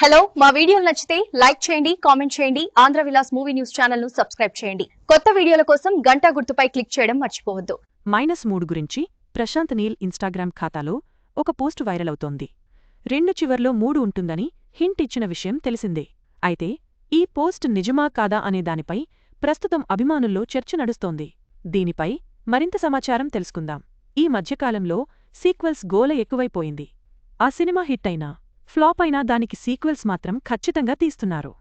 Hello మా వీడియోలు నచ్చితే లైక్ చేయండి కామెంట్ చేయండి ఆంధ్ర విలాస్ మూవీ న్యూస్ ఛానల్ను సబ్స్క్రైబ్ చేయండి. కొత్త వీడియోల కోసం గంటా గుర్తుపై క్లిక్ చేయడం మర్చిపోవద్దు. మైనస్ మూడు గురించి ప్రశాంత్ నీల్ ఇన్స్టాగ్రామ్ ఖాతాలో ఒక పోస్ట్ వైరల్ అవుతోంది. రెండు చివర్లో మూడు ఉంటుందని హింట్ ఇచ్చిన విషయం తెలిసిందే. అయితే ఈ పోస్ట్ నిజమా కాదా అనే దానిపై ప్రస్తుతం అభిమానుల్లో చర్చ నడుస్తోంది. దీనిపై మరింత సమాచారం తెలుసుకుందాం. ఈ మధ్యకాలంలో సీక్వెల్స్ గోల ఎక్కువైపోయింది. ఆ సినిమా హిట్ అయినా ఫ్లాప్ అయినా దానికి సీక్వెల్స్ మాత్రం ఖచ్చితంగా తీస్తున్నారు.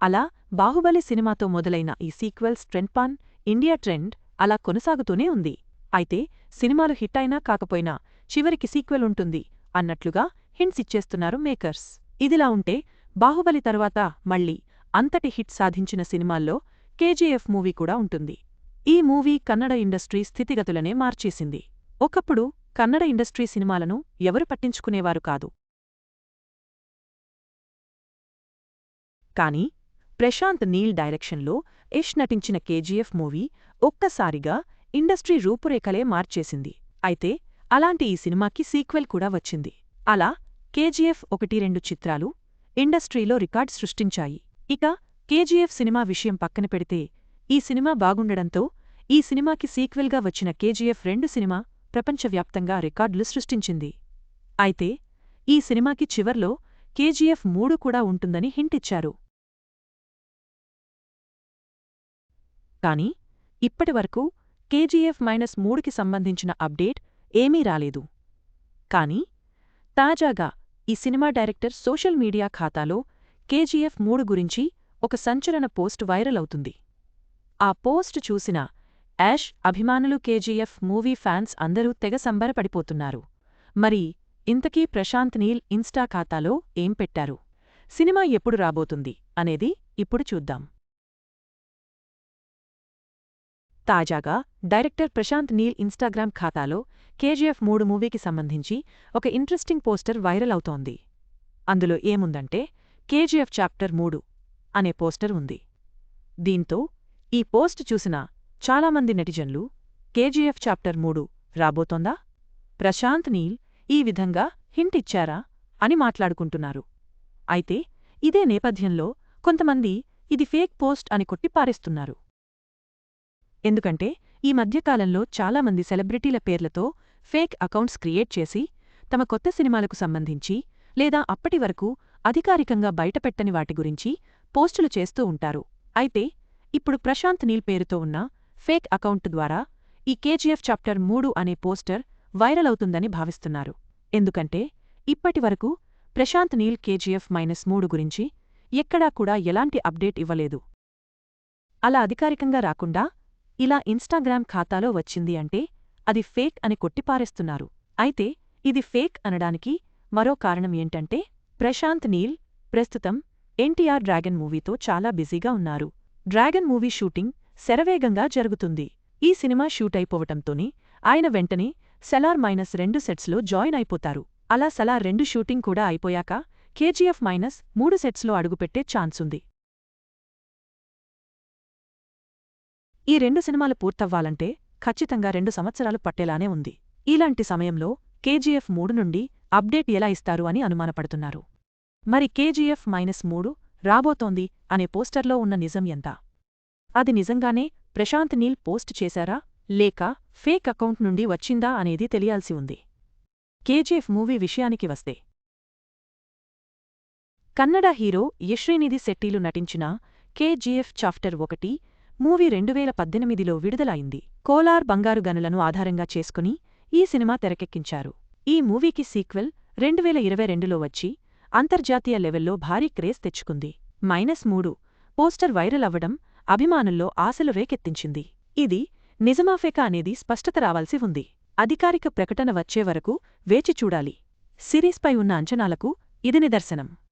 అలా బాహుబలి సినిమాతో మొదలైన ఈ సీక్వెల్స్ ట్రెండ్పాన్ ఇండియా ట్రెండ్ అలా కొనసాగుతూనే ఉంది. అయితే సినిమాలు హిట్ అయినా కాకపోయినా చివరికి సీక్వెల్ ఉంటుంది అన్నట్లుగా హింట్స్ ఇచ్చేస్తున్నారు మేకర్స్. ఇదిలా ఉంటే బాహుబలి తర్వాత మళ్ళీ అంతటి హిట్ సాధించిన సినిమాల్లో కేజీఎఫ్ మూవీ కూడా ఉంటుంది. ఈ మూవీ కన్నడ ఇండస్ట్రీ స్థితిగతులనే మార్చేసింది. ఒకప్పుడు కన్నడ ఇండస్ట్రీ సినిమాలను ఎవరు పట్టించుకునేవారు కాదు. కానీ ప్రశాంత్ నీల్ డైరెక్షన్లో యష్ నటించిన కేజీఎఫ్ మూవీ ఒక్కసారిగా ఇండస్ట్రీ రూపురేఖలే మార్చేసింది. అయితే అలాంటి ఈ సినిమాకి సీక్వెల్ కూడా వచ్చింది. అలా కేజీఎఫ్ ఒకటి రెండు చిత్రాలు ఇండస్ట్రీలో రికార్డ్ సృష్టించాయి. ఇక కేజీఎఫ్ సినిమా విషయం పక్కన పెడితే ఈ సినిమా బాగుండడంతో ఈ సినిమాకి సీక్వెల్గా వచ్చిన కేజీఎఫ్ రెండు సినిమా ప్రపంచవ్యాప్తంగా రికార్డులు సృష్టించింది. అయితే ఈ సినిమాకి చివర్లో కేజీఎఫ్ మూడు కూడా ఉంటుందని హింటిచ్చారు కానీ ఇప్పటివరకు కేజీఎఫ్ మైనస్ మూడుకి సంబంధించిన అప్డేట్ ఏమీ రాలేదు. కానీ తాజాగా ఈ సినిమా డైరెక్టర్ సోషల్ మీడియా ఖాతాలో కేజీఎఫ్ మూడు గురించి ఒక సంచలన పోస్ట్ వైరల్ అవుతుంది. ఆ పోస్ట్ చూసిన యాష్ అభిమానులు కేజీఎఫ్ మూవీ ఫ్యాన్స్ అందరూ తెగ సంబరపడిపోతున్నారు. మరి ఇంతకీ ప్రశాంత్ నీల్ ఇన్స్టా ఖాతాలో ఏం పెట్టారు? సినిమా ఎప్పుడు రాబోతుంది అనేది ఇప్పుడు చూద్దాం. తాజాగా డైరెక్టర్ ప్రశాంత్ నీల్ ఇన్స్టాగ్రామ్ ఖాతాలో కేజీఎఫ్ మూడు మూవీకి సంబంధించి ఒక ఇంట్రెస్టింగ్ పోస్టర్ వైరల్ అవుతోంది. అందులో ఏముందంటే కేజీఎఫ్ చాప్టర్ మూడు అనే పోస్టర్ ఉంది. దీంతో ఈ పోస్ట్ చూసిన చాలామంది నెటిజన్లు కేజీఎఫ్ చాప్టర్ మూడు రాబోతోందా? ప్రశాంత్ నీల్ ఈ విధంగా హింట్ ఇచ్చారా అని మాట్లాడుకుంటున్నారు. అయితే ఇదే నేపథ్యంలో కొంతమంది ఇది ఫేక్ పోస్ట్ అని కొట్టిపారేస్తున్నారు ఎందుకంటే ఈ మధ్యకాలంలో చాలామంది సెలబ్రిటీల పేర్లతో ఫేక్ అకౌంట్స్ క్రియేట్ చేసి తమ కొత్త సినిమాలకు సంబంధించి లేదా అప్పటి వరకు అధికారికంగా బయటపెట్టని వాటి గురించి పోస్టులు చేస్తూ ఉంటారు. అయితే ఇప్పుడు ప్రశాంత్ నీల్ పేరుతో ఉన్న ఫేక్ అకౌంట్ ద్వారా ఈ కేజీఎఫ్ చాప్టర్ మూడు అనే పోస్టర్ వైరల్ అవుతుందని భావిస్తున్నారు. ఎందుకంటే ఇప్పటివరకు ప్రశాంత్ నీల్ కేజీఎఫ్ మైనస్ మూడు గురించి ఎక్కడా కూడా ఎలాంటి అప్డేట్ ఇవ్వలేదు. అలా అధికారికంగా రాకుండా ఇలా ఇన్స్టాగ్రామ్ ఖాతాలో వచ్చింది అంటే అది ఫేక్ అని కొట్టిపారేస్తున్నారు. అయితే ఇది ఫేక్ అనడానికి మరో కారణం ఏంటంటే ప్రశాంత్ నీల్ ప్రస్తుతం ఎన్టీఆర్ డ్రాగన్ మూవీతో చాలా బిజీగా ఉన్నారు. డ్రాగన్ మూవీ షూటింగ్ శరవేగంగా జరుగుతుంది. ఈ సినిమా షూట్ అయిపోవటంతోనే ఆయన వెంటనే సెలార్ మైనస్ రెండు సెట్స్లో జాయిన్ అయిపోతారు. అలా సలార్ రెండు షూటింగ్ కూడా అయిపోయాక కేజీఎఫ్ మైనస్ మూడు సెట్స్లో అడుగుపెట్టే ఛాన్సుంది. ఈ రెండు సినిమాలు పూర్తవ్వాలంటే ఖచ్చితంగా రెండు సంవత్సరాలు పట్టేలానే ఉంది. ఇలాంటి సమయంలో కేజీఎఫ్ మూడు నుండి అప్డేట్ ఎలా ఇస్తారు అని అనుమానపడుతున్నారు. మరి కేజీఎఫ్ మైనస్ మూడు రాబోతోంది అనే పోస్టర్లో ఉన్న నిజం ఎంత? అది నిజంగానే ప్రశాంత్ నీల్ పోస్ట్ చేశారా? లేక ఫేక్ అకౌంట్ నుండి వచ్చిందా అనేది తెలియాల్సి ఉంది. కేజీఎఫ్ మూవీ విషయానికి వస్తే కన్నడ హీరో యశ్రీనిధి శెట్టిలు నటించిన కేజీఎఫ్ చాప్టర్ ఒకటి మూవీ రెండువేల పద్దెనిమిదిలో విడుదలైంది. కోలార్ బంగారు గనులను ఆధారంగా చేసుకుని ఈ సినిమా తెరకెక్కించారు. ఈ మూవీకి సీక్వెల్ రెండువేల ఇరవై రెండులో వచ్చి అంతర్జాతీయ లెవెల్లో భారీ క్రేజ్ తెచ్చుకుంది. మైనస్ మూడు పోస్టర్ వైరల్ అవ్వడం అభిమానుల్లో ఆశలు రేకెత్తించింది. ఇది నిజమాఫేకా అనేది స్పష్టత రావాల్సి ఉంది. అధికారిక ప్రకటన వచ్చే వరకు వేచి చూడాలి. సిరీస్పై ఉన్న అంచనాలకు ఇది నిదర్శనం.